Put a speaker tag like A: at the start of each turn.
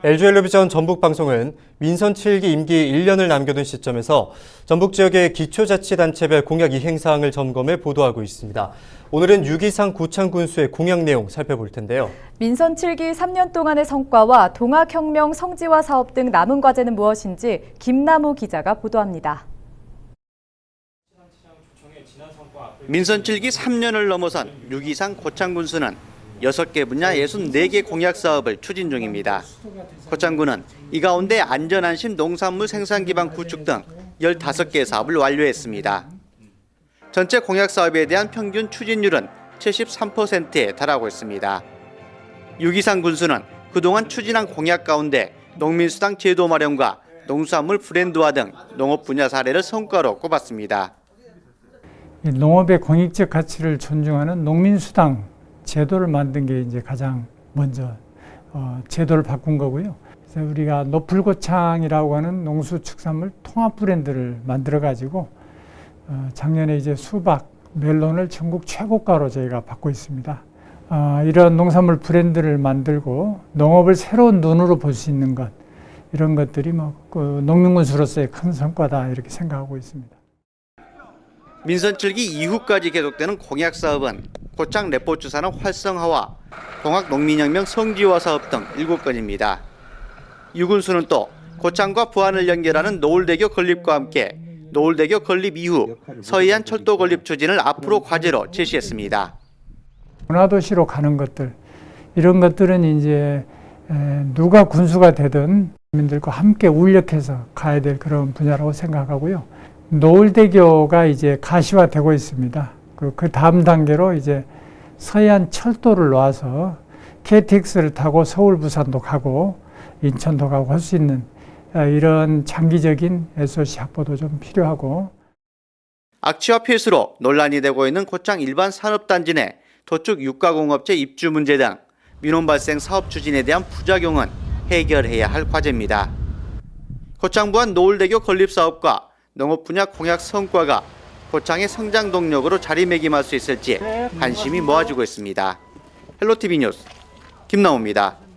A: LG엘리비전 전북방송은 민선 7기 임기 1년을 남겨둔 시점에서 전북 지역의 기초자치단체별 공약 이행 사항을 점검해 보도하고 있습니다. 오늘은 6.23 고창군수의 공약 내용 살펴볼 텐데요.
B: 민선 7기 3년 동안의 성과와 동학혁명 성지화 사업 등 남은 과제는 무엇인지 김나무 기자가 보도합니다.
C: 민선 7기 3년을 넘어선 6.23 고창군수는 6개 분야 64개 공약 사업을 추진 중입니다. 고창군은 이 가운데 안전안심 농산물 생산 기반 구축 등 15개 사업을 완료했습니다. 전체 공약 사업에 대한 평균 추진율은 73%에 달하고 있습니다. 6.23 군수는 그동안 추진한 공약 가운데 농민수당 제도 마련과 농수산물 브랜드화 등 농업 분야 사례를 성과로 꼽았습니다.
D: 이 농업의 공익적 가치를 존중하는 농민수당 제도를 만든 게 이제 가장 먼저 어, 제도를 바꾼 거고요. 그래서 우리가 노풀고창이라고 하는 농수축산물 통합 브랜드를 만들어 가지고 어, 작년에 이제 수박, 멜론을 전국 최고가로 저희가 받고 있습니다. 아, 이런 농산물 브랜드를 만들고 농업을 새로운 눈으로 볼 수 있는 것 이런 것들이 뭐 그 농민군수로서의 큰 성과다 이렇게 생각하고 있습니다.
C: 민선 7기 이후까지 계속되는 공약 사업은 고창 산업 활성화와 동학 농민혁명 성지화 사업 등 7건입니다. 유군수는 또 고창과 부안을 연결하는 노을대교 건립과 함께 노을대교 건립 이후 서해안 철도 건립 추진을 앞으로 과제로 제시했습니다.
D: 문화도시로 가는 것들 이런 것들은 이제 에, 누가 군수가 되든 국민들과 함께 울력해서 가야 될 그런 분야라고 생각하고요. 노을대교가 이제 가시화되고 있습니다. 그, 그 다음 단계로 이제 서해안 철도를 놔서 KTX를 타고 서울, 부산도 가고 인천도 가고 할 수 있는 아, 이런 장기적인 SOC 확보도 좀 필요하고
C: 악취와 필수로 논란이 되고 있는 고창 일반 산업단지 내 도축 육가공업체 입주 문제 등 민원 발생 사업 추진에 대한 부작용은 해결해야 할 과제입니다. 고창부안 노을대교 건립 사업과 농업 분야 공약 성과가 고창의 성장 동력으로 자리매김할 수 있을지 관심이 모아지고 있습니다. 헬로티비 뉴스 김나옵니다.